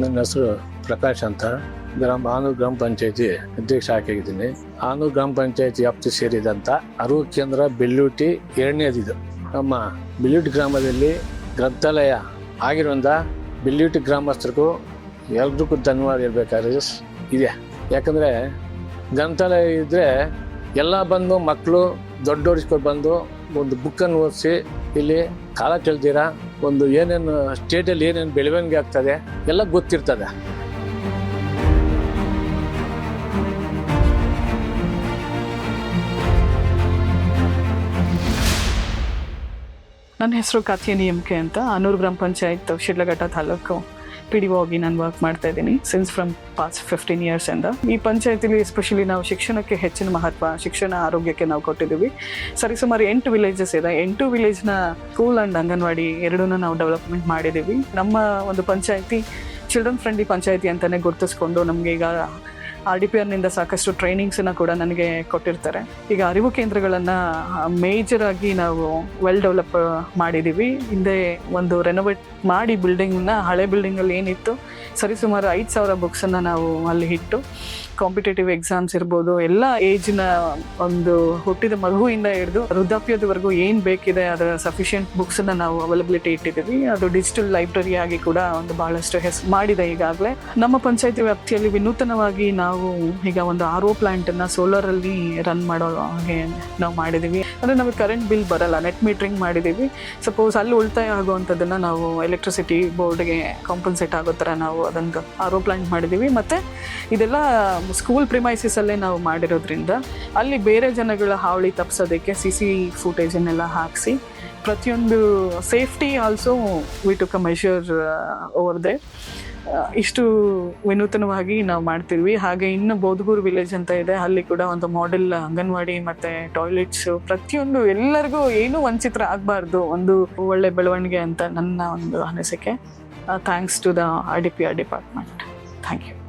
ನನ್ನ ಹೆಸರು ಪ್ರಕಾಶ್ ಅಂತ. ಗ್ರಾಮ ಆನೂರು ಗ್ರಾಮ ಪಂಚಾಯತಿ ಅಧ್ಯಕ್ಷ ಆಗಿದ್ದೀನಿ ಆನೂರು ಗ್ರಾಮ ಪಂಚಾಯತಿ ವ್ಯಾಪ್ತಿ ಸೇರಿದಂತ ಅರಿವು ಕೇಂದ್ರ ಬೆಲ್ಲೂಟಿ ಎರಡನೇದಿದು. ನಮ್ಮ ಬೆಲ್ಲೂಟಿ ಗ್ರಾಮದಲ್ಲಿ ಗ್ರಂಥಾಲಯ ಆಗಿರೋದ್ರಿಂದ ಬೆಲ್ಲೂಟಿ ಗ್ರಾಮಸ್ಥರಿಗೂ ಎಲ್ರಿಗೂ ಧನ್ಯವಾದ ಇರಬೇಕಾದ್ರೆ ಇದೆ. ಯಾಕಂದರೆ ಗ್ರಂಥಾಲಯ ಇದ್ದರೆ ಎಲ್ಲ ಬಂದು ಮಕ್ಕಳು ದೊಡ್ಡವರಿಸ್ಕೊಂಡು ಬಂದು ಒಂದು ಬುಕ್ಕನ್ನು ಓದಿಸಿ ಇಲ್ಲಿ ಕಾಲ ಕಳ್ದಿರ. ಒಂದು ಏನೇನು, ಸ್ಟೇಟಲ್ಲಿ ಏನೇನು ಬೆಳವಣಿಗೆ ಆಗ್ತದೆ ಎಲ್ಲ ಗೊತ್ತಿರ್ತದೆ. ನನ್ನ ಹೆಸರು ಕಾತ್ಯಾನಿ ಎಂ ಕೆ ಅಂತ, ಅನೂರು ಗ್ರಾಮ ಪಂಚಾಯತ್ ಶಿಡ್ಲಘಟ್ಟ ತಾಲೂಕು. ಪಿ ಡಿ ಹೋಗಿ ನಾನು ವರ್ಕ್ ಮಾಡ್ತಾ ಇದ್ದೀನಿ since from past fifteen years ಇಂದ. ಈ ಪಂಚಾಯತಿಲಿ ಎಸ್ಪೆಷಲಿ ನಾವು ಶಿಕ್ಷಣಕ್ಕೆ ಹೆಚ್ಚಿನ ಮಹತ್ವ, ಶಿಕ್ಷಣ ಆರೋಗ್ಯಕ್ಕೆ ನಾವು ಕೊಟ್ಟಿದ್ದೀವಿ. ಸರಿಸುಮಾರು ಎಂಟು ವಿಲೇಜಸ್ ಇದೆ. ಎಂಟು ವಿಲೇಜ್ನ ಸ್ಕೂಲ್ ಆ್ಯಂಡ್ ಅಂಗನವಾಡಿ ಎರಡೂ ನಾವು ಡೆವಲಪ್ಮೆಂಟ್ ಮಾಡಿದ್ದೀವಿ. ನಮ್ಮ ಒಂದು ಪಂಚಾಯತಿ ಚಿಲ್ಡ್ರನ್ ಫ್ರೆಂಡ್ಲಿ ಪಂಚಾಯತಿ ಅಂತಲೇ ಗುರುತಿಸ್ಕೊಂಡು ನಮಗೆ ಈಗ ಆರ್ ಡಿ ಪಿ ಆರ್ನಿಂದ ಸಾಕಷ್ಟು ಟ್ರೈನಿಂಗ್ಸನ್ನು ಕೂಡ ನನಗೆ ಕೊಟ್ಟಿರ್ತಾರೆ. ಈಗ ಅರಿವು ಕೇಂದ್ರಗಳನ್ನು ಮೇಜರ್ ಆಗಿ ನಾವು ವೆಲ್ ಡೆವಲಪ್ ಮಾಡಿದ್ದೀವಿ ಹಿಂದೆ ಒಂದು ರೆನೋವೇಟ್ ಮಾಡಿ ಬಿಲ್ಡಿಂಗ್ನ ಹಳೆ ಬಿಲ್ಡಿಂಗಲ್ಲಿ ಏನಿತ್ತು, ಸರಿಸುಮಾರು ಐದು ಸಾವಿರ ಬುಕ್ಸನ್ನು ನಾವು ಅಲ್ಲಿ ಇಟ್ಟು ಕಾಂಪಿಟೇಟಿವ್ ಎಕ್ಸಾಮ್ಸ್ ಇರ್ಬೋದು, ಎಲ್ಲ ಏಜ್ನ ಒಂದು ಹುಟ್ಟಿದ ಮಗುವಿಂದ ಹಿಡಿದು ವೃದ್ಧಾಪ್ಯದವರೆಗೂ ಏನು ಬೇಕಿದೆ, ಅದರ ಸಫಿಷಿಯೆಂಟ್ ಬುಕ್ಸನ್ನು ನಾವು ಅವೈಲಬಿಲಿಟಿ ಇಟ್ಟಿದ್ದೀವಿ ಅದು ಡಿಜಿಟಲ್ ಲೈಬ್ರರಿ ಆಗಿ ಕೂಡ ಒಂದು ಬಹಳಷ್ಟು ಹೆಸರು ಮಾಡಿದೆ ಈಗಾಗಲೇ. ನಮ್ಮ ಪಂಚಾಯತಿ ವ್ಯಾಪ್ತಿಯಲ್ಲಿ ವಿನೂತನವಾಗಿ ನಾವು ಈಗ ಒಂದು ಆರ್ ಓ ಪ್ಲಾಂಟನ್ನು ಸೋಲಾರಲ್ಲಿ ರನ್ ಮಾಡೋ ಹಾಗೆ ನಾವು ಮಾಡಿದ್ದೀವಿ ಅಂದರೆ ನಮಗೆ ಕರೆಂಟ್ ಬಿಲ್ ಬರಲ್ಲ ನೆಟ್ ಮೀಟ್ರಿಂಗ್ ಮಾಡಿದ್ದೀವಿ ಸಪೋಸ್ ಅಲ್ಲಿ ಉಳಿತಾಯ ಆಗುವಂಥದ್ದನ್ನು ನಾವು ಎಲೆಕ್ಟ್ರಿಸಿಟಿ ಬೋರ್ಡ್ಗೆ ಕಾಂಪನ್ಸೇಟ್ ಆಗೋ ಥರ ನಾವು ಅದನ್ನು ಆರ್ ಓ ಪ್ಲಾಂಟ್ ಮಾಡಿದ್ದೀವಿ ಮತ್ತು ಇದೆಲ್ಲ ಸ್ಕೂಲ್ ಪ್ರಿಮೈಸಿಸಲ್ಲೇ ನಾವು ಮಾಡಿರೋದ್ರಿಂದ ಅಲ್ಲಿ ಬೇರೆ ಜನಗಳ ಹಾವಳಿ ತಪ್ಪಿಸೋದಕ್ಕೆ ಸಿ ಸಿ ಫುಟೇಜನ್ನೆಲ್ಲ ಹಾಕಿಸಿ ಪ್ರತಿಯೊಂದು safety also we took a measure over there ಇಷ್ಟು ವಿನೂತನವಾಗಿ ನಾವು ಮಾಡ್ತಿದ್ವಿ. ಹಾಗೆ ಇನ್ನು ಬೋಧಗೂರು ವಿಲೇಜ್ ಅಂತ ಇದೆ. ಅಲ್ಲಿ ಕೂಡ ಒಂದು ಮಾಡೆಲ್ ಅಂಗನವಾಡಿ ಮತ್ತೆ ಟಾಯ್ಲೆಟ್ಸ್ ಪ್ರತಿಯೊಂದು ಎಲ್ಲರಿಗೂ ಏನೂ ವಂಚಿತರ ಆಗಬಾರ್ದು. ಒಂದು ಒಳ್ಳೆ ಬೆಳವಣಿಗೆ ಅಂತ ನನ್ನ ಒಂದು ಅನಿಸಿಕೆ. Thanks to the R D P R department thank you